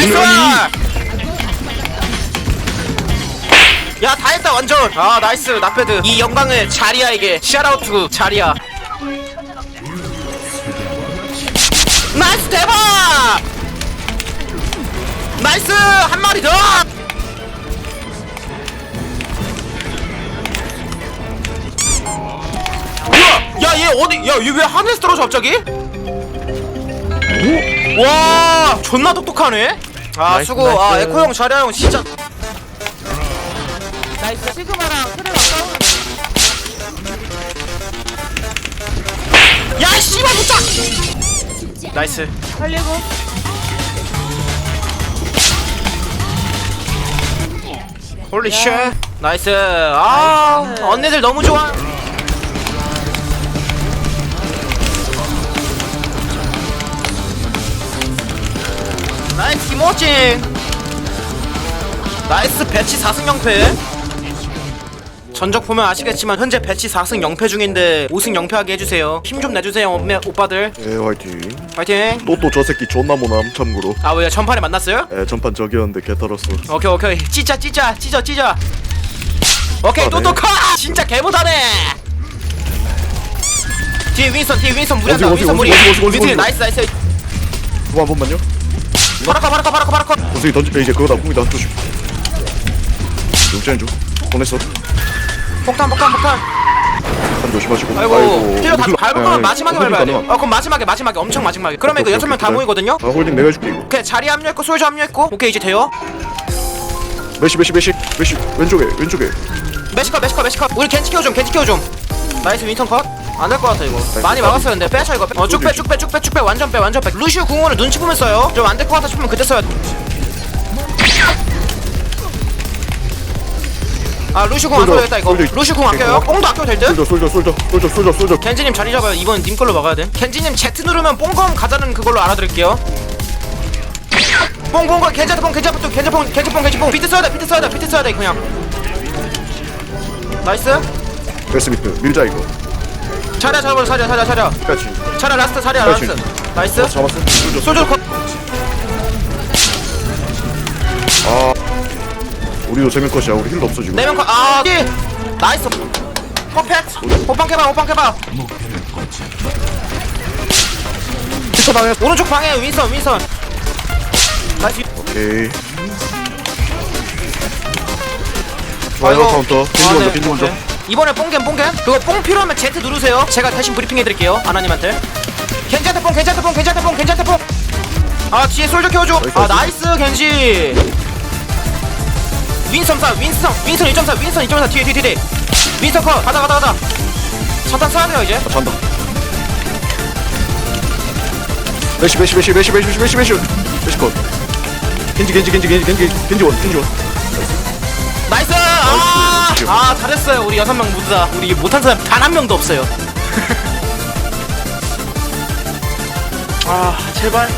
나이스! 야, 다 했다, 완전! 아, 나이스, 나패드. 이 영광을 자리야에게. 샤라우트, 자리야. 나이스, 대박! 나이스! 한 마리 더! 야, 얘 어디, 야, 얘 왜 하늘에서 떨어져, 갑자기? 와, 존나 똑똑하네? 아 나이스, 수고. 아 나이스. 에코 형 자리아 형 진짜. 나이스 시그마랑 트레가 싸우는 야 씨발 붙자 나이스. 살리고. 홀리 쉣. 나이스. 아. 언니들 너무 좋아 나이스 김호진 나이스 배치 4승 0패. 전적 보면 아시겠지만 현재 배치 4승 0패 중인데 5승 0패하게 해주세요. 힘 좀 내주세요 엄매, 오빠들. 예 화이팅. 파이팅. 또 또 저 새끼 존나 모남 참고로. 아 왜요 전판에 만났어요? 예 전판 저기였는데 개 털었어. 오케이 오케이. 찢자 찢자 찢어 찢어. 오케이 아, 또또 네. 커! 진짜 개못하네. 뒤에 윈선 뒤에 윈선 무리한다. 윈선 무리. 윈선. 나이스 나이스. 그거 한 번만요 바라커 바라커 바라커 바라커 원숭이 던지 이제 그거다. 쿵이다 조심 용찬 좀 보냈어. 폭탄 폭탄 폭탄. 한 조심하시고. 아이고 힐러 다. 밟을 아, 거면 마지막에 홀딩 밟아야 돼. 가능함. 어 그럼 마지막에 마지막에 엄청 마지막에. 그러면 그 여섯 명 다 모이거든요? 아 홀딩 내가 해줄게 이거. 오케이 자리 합류했고 솔저 합류했고. 오케이 이제 돼요? 메시 메시 메시. 메시. 왼쪽에 왼쪽에. 메시컷 메시컷 메시컷. 우리 겐지 키워 좀 겐지 키워 좀 나이스 윈턴 컷? 안 될 것 같아 이거. 많이 막았어야 했는데. 빼쳐 이거. 어 쭉 빼 쭉 빼 쭉 빼 쭉 빼 완전 빼 완전 빼. 루시우 궁원을 눈치 보면 써요. 좀 안 될 것 같아 싶으면 그때 써야 아 루시우 궁안 솔저, 써야겠다 이거. 루시우 궁 아껴요? 뽕도 아껴도 될듯? 솔져 솔져 솔져 솔져 솔져 솔져 겐지님 자리 잡아요. 이번 님 걸로 막아야 돼. 겐지님 Z 누르면 뽕검 가자는 그걸로 알아드릴게요. 뽕뽕뽕 겐지한테 뽕 겐지한테 뽕 겐지뽕 겐지뽕 겐지뽕. 비트 써야 돼 비트 써야 돼 비트 써야 돼 그냥. 나이스. 베스비트 밀자 이거 차려 잡아 차려 차려 차려 같이 차려 라스트 차려 그렇지. 라스트 나이스 어, 잡았어 솔저 컷아 우리도 세명컷이야 우리 힐도 없어 지금 네명 컷. 아, 예. 나이스. 퍼펙트. 호빵 깨봐, 호빵 깨봐. 피터 당했어 오른쪽 방에 윈선, 윈선. 나이스. 오케이 좋아요 카운터 겐지 아, 먼저 네, 겐지 먼저 오케 이. 이번에 뽕겐 뽕겐 그거 뽕 필요하면 Z 누르세요. 제가 대신 브리핑 해드릴게요 아나님한테. 겐지한테 뽕 겐지한테 뽕 겐지한테 뽕 겐지한테 뽕아 뒤에 솔저 키워줘 아 나이스 겐지. 윈선 쏴 윈선 윈선 1.4 윈선 2.4 뒤에 뒤에 뒤에 윈선 컷 가다 가다 가다 차탄 쏴야 돼요 이제. 아, 잔다 메시 메시 메시 메시 메시 메시 메시 메시 컷. 겐지 겐지 겐지 겐지 겐지 겐지 원 겐지 원! 아, 나이스. 아 잘했어요. 우리 여섯 명 모두 다. 우리 못한 사람 단 한 명도 없어요. 아 제발